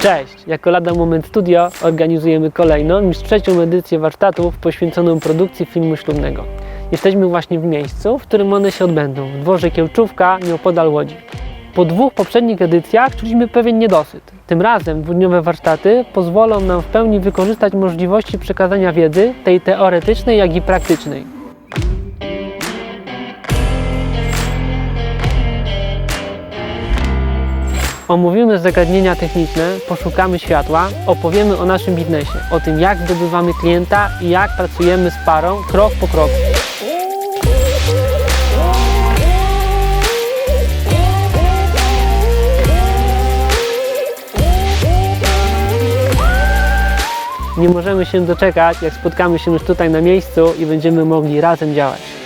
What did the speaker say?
Cześć! Jako Lada Moment Studio organizujemy kolejną, już trzecią edycję warsztatów poświęconą produkcji filmu ślubnego. Jesteśmy właśnie w miejscu, w którym one się odbędą, w dworze Kiełczówka, nieopodal Łodzi. Po dwóch poprzednich edycjach czuliśmy pewien niedosyt. Tym razem dwudniowe warsztaty pozwolą nam w pełni wykorzystać możliwości przekazania wiedzy, tej teoretycznej, jak i praktycznej. Omówimy zagadnienia techniczne, poszukamy światła, opowiemy o naszym biznesie, o tym jak zdobywamy klienta i jak pracujemy z parą krok po kroku. Nie możemy się doczekać, jak spotkamy się już tutaj na miejscu i będziemy mogli razem działać.